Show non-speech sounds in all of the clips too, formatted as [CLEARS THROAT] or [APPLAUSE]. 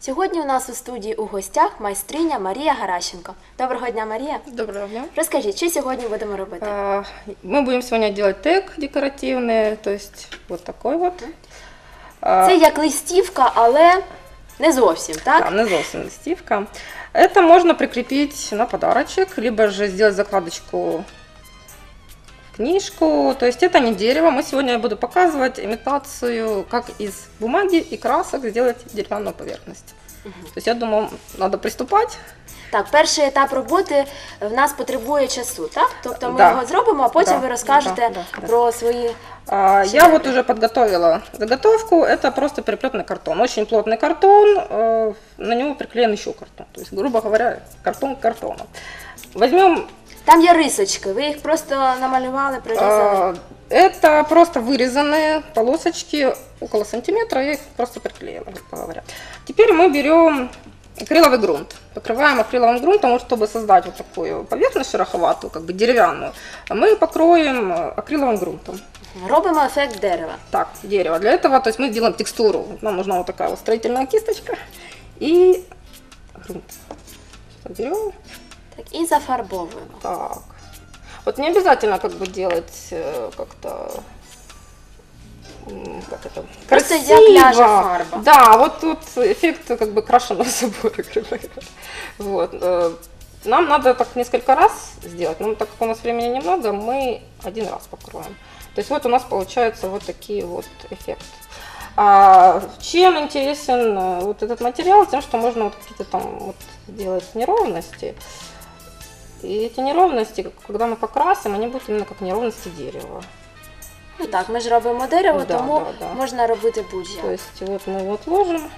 Сьогодні у нас у студії у гостях майстриня Марія Гаращенко. Доброго дня, Марія. Доброго дня. Розкажіть, що сьогодні будемо робити? А, Мы будем сегодня делать тег декоративный, то есть вот такой вот. А, Це як листівка, але не зовсім, так? Да, не зовсім листівка. Это можно прикрепить на подарочек, либо же сделать закладочку в книжку. То есть это не дерево. Мы сегодня я буду показывать имитацию, как из бумаги и красок сделать деревянную поверхность. То есть я думаю, надо приступать. Так, перший етап роботи в нас потребує часу, так? Тобто ми Да. його зробимо, а потім Да, ви розкажете да, да, да. про свої. А, Я Считайте. вот уже подготовила заготовку. Это просто переплетный картон. Очень плотный картон. э, На него приклеен еще картон. То есть, грубо говоря, картон к картону. Возьмем Там є рисочки, ви їх просто намалювали, прорізали. а, это просто вырезанные полосочки около сантиметра. Я их просто приклеила, грубо говоря. Теперь мы берем акриловый грунт. Покрываем акриловым грунтом, вот, чтобы создать вот такую поверхность шероховатую, как бы деревянную. Мы покроем э, акриловым грунтом. Робимо ефект дерева. Так, дерево. Для этого, то есть мы сделаем текстуру. Нам нужна вот такая вот строительная кисточка и грунт. Что, берем? Так, і зафарбовуємо. Так. Вот не обязательно как бы делать э, как-то как это Просто красиво. ляже фарба. Да, вот тут эффект как бы крашеного [LAUGHS] забора. грубо. Вот. э, Нам надо так несколько раз сделать, но так как у нас времени немного, мы один раз покроем. То есть вот у нас получаются вот такие вот эффекты. А чем интересен э, вот этот материал? Тем, что можно вот какие-то там вот делать неровности. И эти неровности, когда мы покрасим, они будут именно как неровности дерева. Ну так, ми ж робимо дерево, Да, тому да, да. можна робити То будь-як. есть вот мы вот ложим,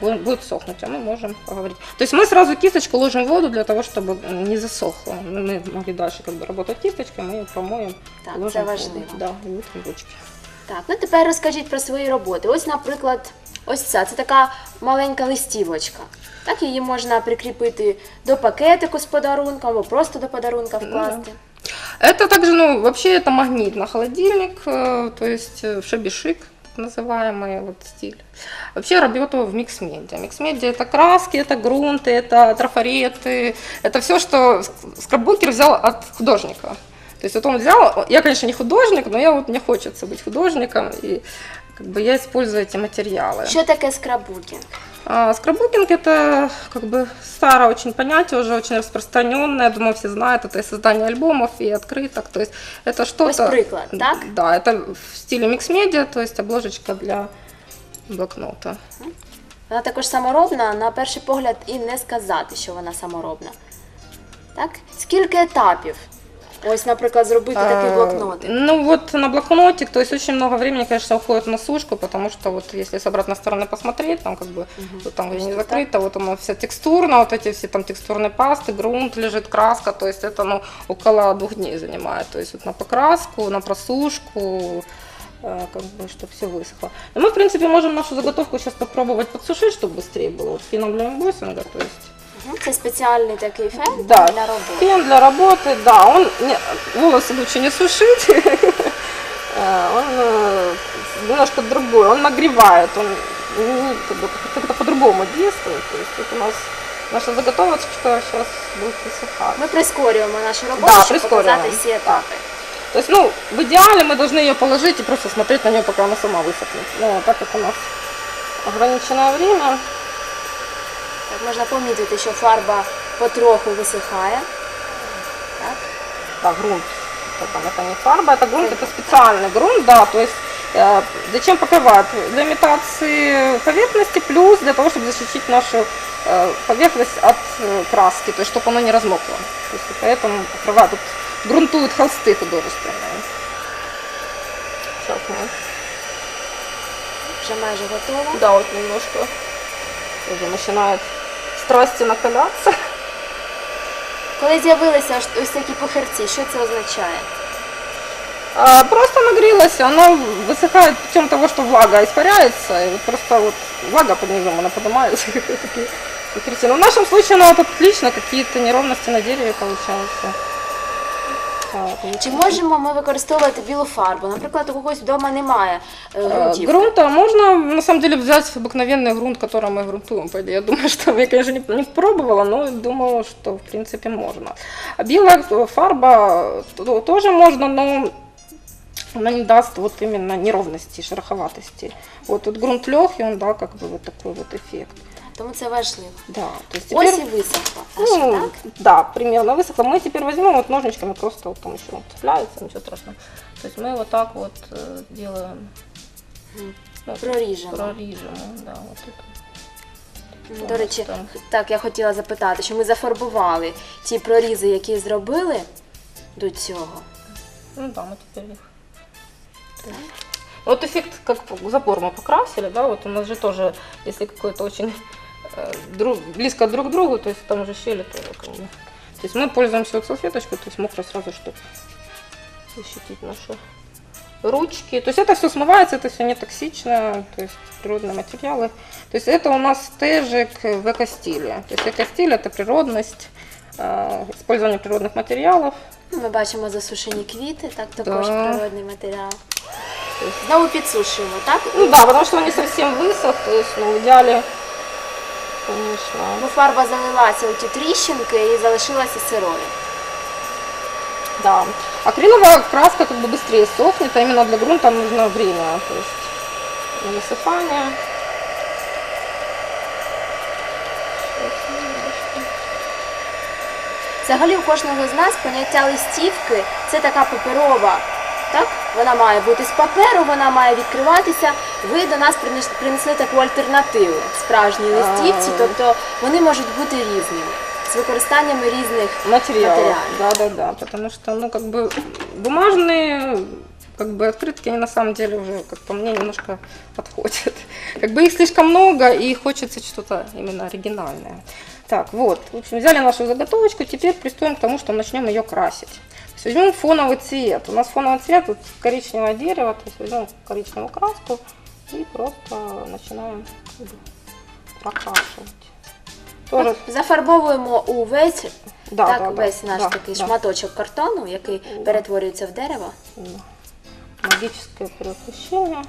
будет будет сохнуть, а мы можем поговорить. То есть мы сразу кисточку ложим в воду для того, чтобы не засохло. Мы могли дальше как бы работать кисточкой, мы ее промоем. Так, ложим це в воду. важливо. Да, и вытрем ручки. Так, ну тепер розкажіть про свої роботи. Ось, наприклад, ось ця це така маленька листівочка. Так, її можна прикріпити до пакетику з подарунком або просто до подарунка вкласти. Это также, ну, вообще это магнит на холодильник, э, то есть э, шабишик называемый вот стиль. Вообще работаю в микс-медиа. Микс-медиа это краски, это грунты, это трафареты, это все, что скраббукер взял от художника. То есть вот он взял, я, конечно, не художник, но я вот мне хочется быть художником, и как бы я использую эти материалы. Що таке скраббукінг? А, скраббукинг это как бы старое очень понятие, уже очень распространенное, думаю, все знают, это и создание альбомов и открыток, то есть это что-то... Ось приклад, так? Да, это в стиле микс-медиа, то есть обложечка для блокнота. Вона також саморобна, на перший погляд, і не сказати, що вона саморобна. Так? Скільки етапів? Ось, наприклад, зробити такий блокнотик. Ну вот на блокнотик, то есть очень много времени, конечно, уходит на сушку, потому что вот если с обратной стороны посмотреть, там как бы вот там не закрыто, вот оно вся текстурно, вот эти все там текстурные пасты, грунт лежит, краска, то есть это ну около двух дней занимает, то есть вот на покраску, на просушку, э, как бы, чтобы все высохло. И мы, в принципе, можем нашу заготовку сейчас попробовать подсушить, чтобы быстрее было. Вот феном для эмбоссинга, то есть Мгм. Це спеціальний такий фен Да, для роботи. фен для работы, да, он не, волосы лучше не сушить, [LAUGHS] Э, он э, немножко другой, он нагревает, он ну, как бы как-то по-другому действует, то есть вот у нас наша заготовочка сейчас будет высыхать. Ми прискорюємо нашу роботу, Да, щоб прискорюємо. показати всі етапи. То есть, ну, в идеале мы должны ее положить и просто смотреть на нее, пока она сама высохнет. Но так как у нас ограниченное время, Так, можна помітити, що фарба потроху висихає. Так. Да, грунт. Это, там, это не фарба, это грунт, это специальный грунт, да, то есть э, зачем покрывать? Для имитации поверхности, плюс для того, чтобы защитить нашу э, поверхность от э, краски, то есть чтобы оно не размокло. То есть поэтому покрывают, тут грунтуют холсты художественные. Сейчас мы, Вже майже готова. да, вот немножко уже начинает страсти накаляться. Коли з'явилися ось- ось такі похерці, що це означає? А, Просто нагрелось, оно высыхает путем того, что влага испаряется, и вот просто вот влага под низом, она поднимается. [LAUGHS] такие похерцы. Но в нашем случае, ну, это отлично, какие-то неровности на дереве получаются. Так, Чи можемо ми використовувати білу фарбу? Наприклад, у когось вдома немає е, Э, ґрунтів. Грунта можно на самом деле взять обыкновенный грунт, которым мы грунтуем. по идее. Я думаю, что [LAUGHS] я, конечно, не, не пробовала, но думала, что в принципе можно. А белая фарба то- тоже можно, но она не даст вот именно неровности, шероховатости. Вот тут грунт легкий, он дал как бы вот такой вот эффект. Тому це важливо. Да, то есть Ось теперь, і висохло. наша, ну, так? да, примерно высохло. Мы теперь возьмем вот ножничками, просто вот там еще вот цепляется, ничего страшного. То есть мы вот так вот э, делаем. ну, Проріжемо. Проріжемо, да, от тут. Ну, До речі, Там. так я хотіла запитати, що ми зафарбували ті прорізи, які зробили до цього. Ну да, мы теперь их. Вот эффект, как забор мы покрасили, да, вот у нас же тоже, если какой-то очень э, друг- близко друг к другу, то есть там уже щели тоже как бы. То есть мы пользуемся вот салфеточкой, то есть мокро сразу, чтобы защитить наши ручки. То есть это все смывается, это все не токсично, то есть природные материалы. То есть это у нас стежик в эко-стиле. То есть эко-стиль это природность, э, использование природных материалов. Ми бачимо засушені квіти, так також Да. природний матеріал. Знову підсушуємо, так? Ну да, потому что он не совсем высох, то есть, ну, в идеале, конечно. Бо фарба залилася у ті тріщинки і залишилася сирою. Да. Акриловая краска как бы быстрее сохнет, а именно для грунта нужно время, то есть на высыхание. Взагалі у кожного з нас поняття листівки це така паперова. Так? Вона має бути з паперу, вона має відкриватися. Ви до нас принес- принесли таку альтернативу справжній листівці, А. тобто вони можуть бути різними, з використаннями різних Материал. Материал. Да, да, да. Потому что, ну, как бы бумажные как бы открытки, они на самом деле уже, как по мне, немножко подходят. [LAUGHS] Как бы их слишком много, и хочется что-то именно оригинальное. Так, вот, в общем, взяли нашу заготовочку, теперь приступим к тому, что начнем ее красить. То есть возьмем фоновый цвет. У нас фоновый цвет вот коричневое дерево, то есть возьмем коричневую краску и просто начинаем как бы прокрашивать. Тоже, От Зафарбовуємо увесь да, так, да, да, весь наш да, такий да. шматочок картону, який перетворюється в дерево. Да. Магическое превращение.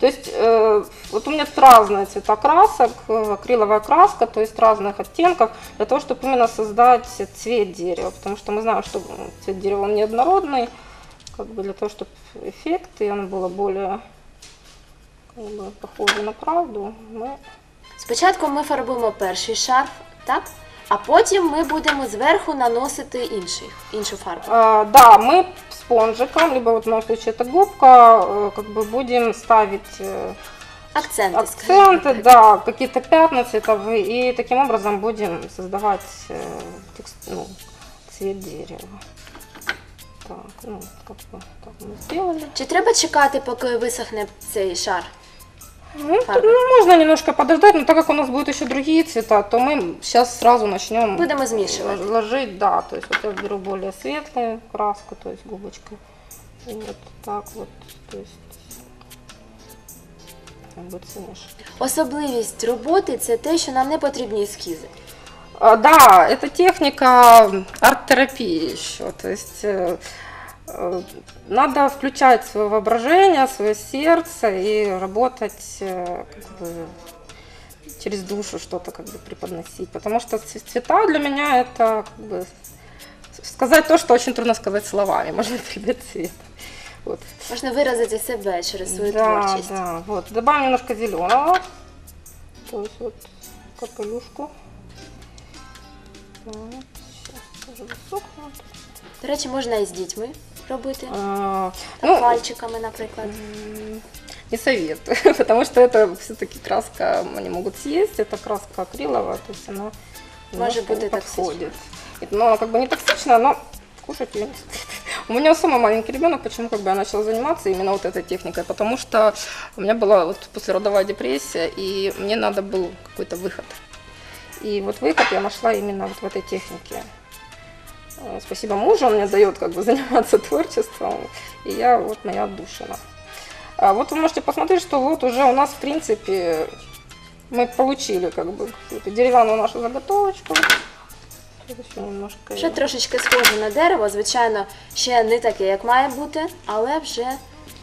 То есть э, вот у меня тут разные цвета красок, э, акриловая краска, то есть разных оттенков, для того, чтобы именно создать цвет дерева, потому что мы знаем, что м, цвет дерева он неоднородный, как бы для того, чтобы эффект и оно было более как бы, похоже на правду, мы Спочатку ми фарбуємо перший шар, так? А потім ми будемо зверху наносити інший, іншу фарбу. А, да, мы спонжиком, либо вот в моем случае это губка, э, как бы будем ставить э, Акценти, скажімо акценты, так. да, какие-то пятна цветовые, и таким образом будем создавать э, текст- ну, цвет дерева. Так, ну, как бы так мы сделали. Чи треба чекати, поки висохне цей шар? Ну, Фарбы. тут, ну, можно немножко подождать, но так как у нас будут еще другие цвета, то мы сейчас сразу начнем Будемо змішувати. ложить, да, то есть вот я беру более светлую краску, то есть губочкой, и вот так вот, то есть как бы смешивать. Особливість роботи це те, що нам не потрібні ескізи. А, Да, это техника арт-терапии еще. То есть э, э, надо включать свое воображение, свое сердце и работать э, как бы, через душу что-то как бы преподносить. Потому что ц- цвета для меня это как бы с- сказать то, что очень трудно сказать словами. [LAUGHS] Можно передать цвет. Вот. Можна виразити себе через свою да, творчість. да, вот. Добавим немножко зеленого. То есть вот капелюшку. Так, сейчас тоже высохнет. До речі, можна і з дітьми робити. А, ну, пальчиками, наприклад. не советую, [LAUGHS] потому что это все-таки краска они могут съесть, это краска акриловая, то есть она немножко быть подходит. И, Но как бы не токсичная, но кушать ее не стоит. [LAUGHS] У меня самый маленький ребенок, почему как бы я начала заниматься именно вот этой техникой, потому что у меня была вот послеродовая депрессия, и мне надо был какой-то выход. И вот выход я нашла именно вот в этой технике. Э, Спасибо мужу, он мне дает как бы [LAUGHS] заниматься творчеством, и я вот моя отдушина. А вот вы можете посмотреть, что вот уже у нас в принципе мы получили как бы деревянную нашу заготовочку. Немножко... Ще трошечки схоже на дерево, звичайно, ще не таке, як має бути, але вже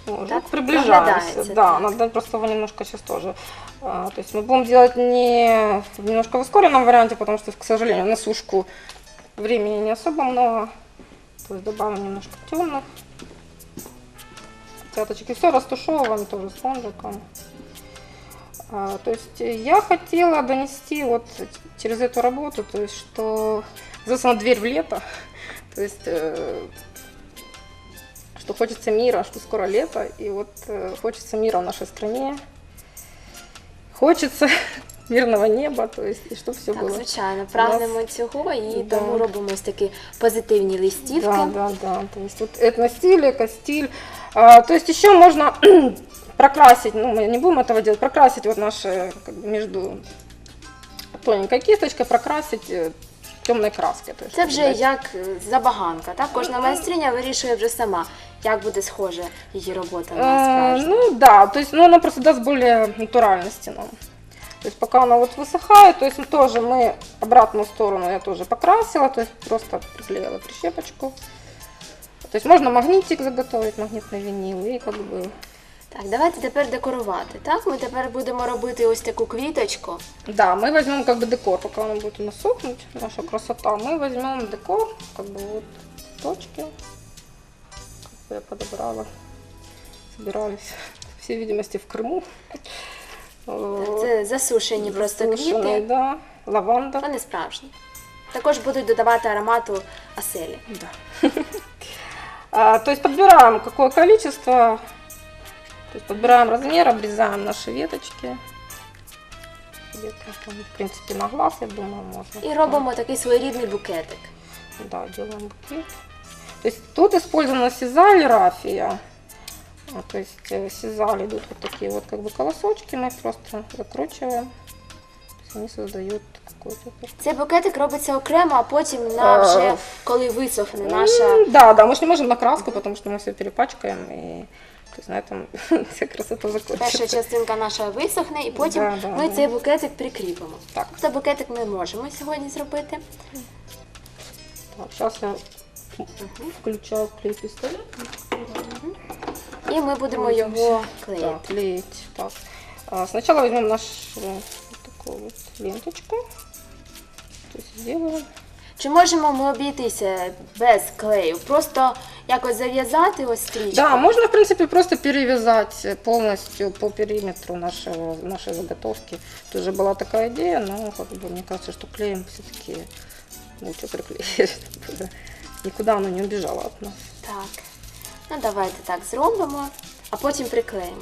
Уже Так, приближаемся. Да, так. надо просто его немножко сейчас тоже. а, то есть мы будем делать не в немножко в ускоренном варианте, потому что, к сожалению, на сушку времени не особо много. То есть добавим немножко темных. Цяточки. Все растушевываем тоже спонжиком. А, то есть я хотела донести вот через эту работу, то есть что засунула дверь в лето, то есть э, что хочется мира, что скоро лето, и вот э, хочется мира в нашей стране, хочется мирного неба, то есть и чтобы все так, было. звичайно, прагнемо цього і Да. тому робимо ось такі позитивні листівки. Да, да, да. То есть вот этностиль, экостиль. А, то есть еще можно [CLEARS THROAT] прокрасить, ну мы не будем этого делать, прокрасить вот наши как бы, между тоненькой кисточкой, прокрасить э, темной краской. То есть, Це вже дать- як е, забаганка, так? Кожна майстриня вирішує вже сама, як буде схожа її робота на Э, справжню. Ну да, то есть ну, она просто даст более натуральности нам. То есть пока она вот высыхает, то есть мы тоже мы обратную сторону я тоже покрасила, то есть просто приклеила прищепочку. То есть можно магнитик заготовить, магнитный винил и как бы Так, давайте тепер декорувати. Так, ми тепер будемо робити ось таку квіточку. Да, мы возьмем как бы декор, пока он будет у нас сохнуть, наша красота. Мы возьмем декор, как бы вот точки. Как бы я подобрала. Собирались, по всей видимости, в Крыму. Це засушені просто Засушенный, квіти. да. Лаванда. Вони справжні. Також будуть додавати аромату оселі. Да. [LAUGHS] А, то есть подбираем какое количество. То есть подбираем размер, обрезаем наши веточки. Где-то там, в принципе, на глаз, я думаю, можно. І робимо такий своєрідний букетик. Да, делаем букет. То есть тут использована сизаль рафия. А, То есть э, сизаль идут вот такие вот как бы колосочки, мы их просто закручиваем. То есть они создают какой-то такой Цей букетик робиться окремо, а потім на Е, вже коли висохне наша. М, Да, да, мы же не можем на краску, потому что мы все перепачкаем, и то есть на этом вся красота Перша закончится. частинка наша висохне, і потім Да, да, ми да. цей букетик прикріпимо. Так. Тобто букетик ми можемо сьогодні зробити. Так, сейчас я включаю клей пистолет. І ми будемо його клеїти. Так, клеить. Так. А, Сначала возьмем нашу вот такую вот ленточку. То есть сделаем. Чи можемо ми обійтися без клею? Просто якось зав'язати ось стрічку? Да, можно, в принципе, просто перевязать э, полностью по периметру нашего, нашей заготовки. Тоже была такая идея, но как бы, мне кажется, что клеем все-таки лучше приклеить, чтобы [LAUGHS] никуда оно не убежало от нас. Так. Ну давайте так зробимо, а потім приклеїмо.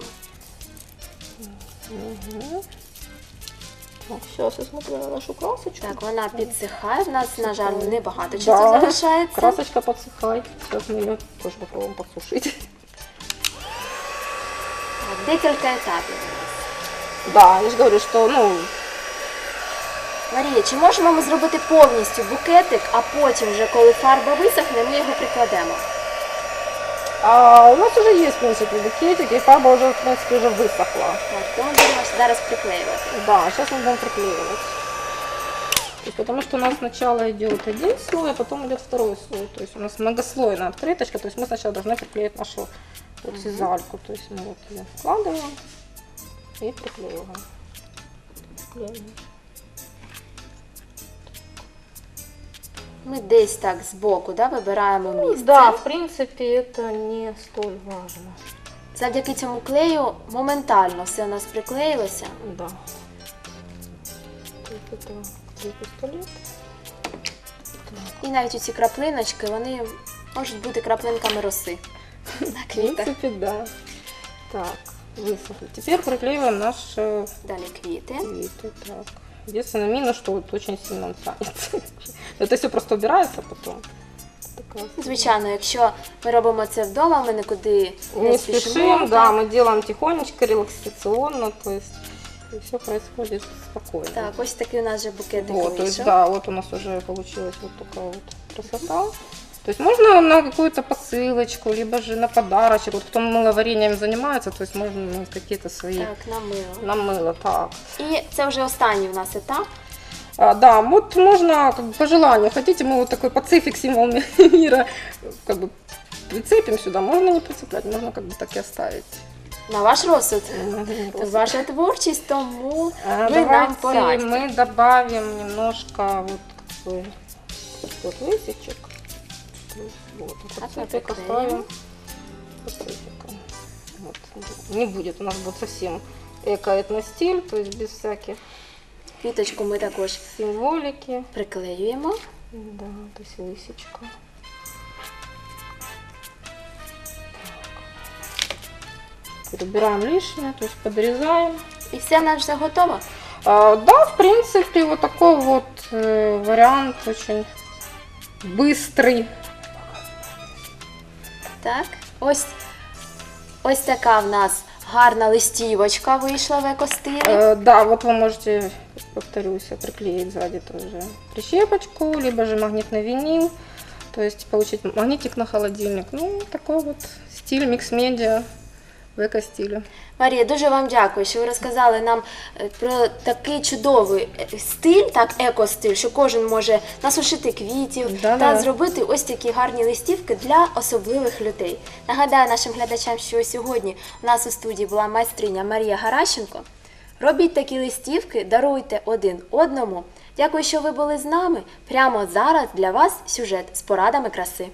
Мгм. Так, сейчас я смотрю на нашу красочку. Так, вона підсихає. В нас, на жаль, небагато часу Да, залишається. красочка подсыхает. Сейчас мы ее тоже попробуем подсушить. Так, декілька етапів. Да, я же говорю, что, ну, Марія, чи можемо ми зробити повністю букетик, а потім, вже коли фарба висохне, ми його прикладемо? А у нас уже есть, в принципе, букетик, и фарба уже, в принципе, уже высохла. Так, то ми будемо зараз приклеювати. Да, сейчас мы будем приклеивать. Есть, потому что у нас сначала идет один слой, а потом идет второй слой. То есть у нас многослойная открыточка. То есть мы сначала должны приклеить нашу вот сизальку. То есть мы вот ее вкладываем и приклеиваем. Приклеиваем. Ми десь так збоку да, вибираємо місце. Да, в принципе, это не столь важно. Завдяки цьому клею моментально все у нас приклеїлося. Да. То есть это клей пистолет. І навіть ці краплиночки, вони можуть бути краплинками роси на В квітах. принципе, да. Так, высохли. Теперь приклеиваем наши Далі квіти. цветы. Так. Единственное минус, что вот очень сильно он тянется. Это все просто убирается потом. Звичайно, якщо ми робимо це вдома, ми нікуди не, Не спішимо. спешим, да, ми мы делаем тихонечко, релаксационно, то есть все происходит спокойно. Так, ось такий у нас вже букетик Вот, то есть, вийшов. да, вот у нас уже получилась вот такая вот красота. То есть можно на какую-то посылочку, либо же на подарочек. Вот кто мыловарением занимается, то есть можно ну, какие-то свои Так, на мило. на мыло, так. І це вже останній у нас етап. А, да, вот можно как бы, по желанию. Хотите, мы вот такой пацифик символ ми- [LAUGHS] мира как бы прицепим сюда. Можно не прицеплять, можно как бы так и оставить. На ваш розсуд. Мгм, Це просто. ваша творчість, тому А, ви нам Давайте порадьте. мы добавим немножко вот как бы вот лысичек. Вот, Так, пацифик вот оставим. Пацифика. Вот. Не будет, у нас будет совсем эко-этностиль, то есть без всяких Квіточку ми також символики. приклеюємо. Да, то есть лысичка. Так. Убираем лишнее, то есть подрезаем. І все в нас вже готово. А, да, в принципе, вот такой вот э, вариант очень быстрый. Так, ось, ось така в нас гарна листівочка вийшла в екостилі. Э, да, вот вы можете, повторюсь, приклеить сзади тоже прищепочку, либо же магнитный винил, то есть получить магнитик на холодильник. Ну, такой вот стиль микс-медиа в эко-стиле. Марія, дуже вам дякую, що ви розказали нам е, про такий чудовий е, стиль, так еко-стиль, що кожен може насушити квітів Да-да. та зробити ось такі гарні листівки для особливих людей. Нагадаю нашим глядачам, що сьогодні у нас у студії була майстриня Марія Гаращенко. Робіть такі листівки, даруйте один одному. Дякую, що ви були з нами. Прямо зараз для вас сюжет з порадами краси.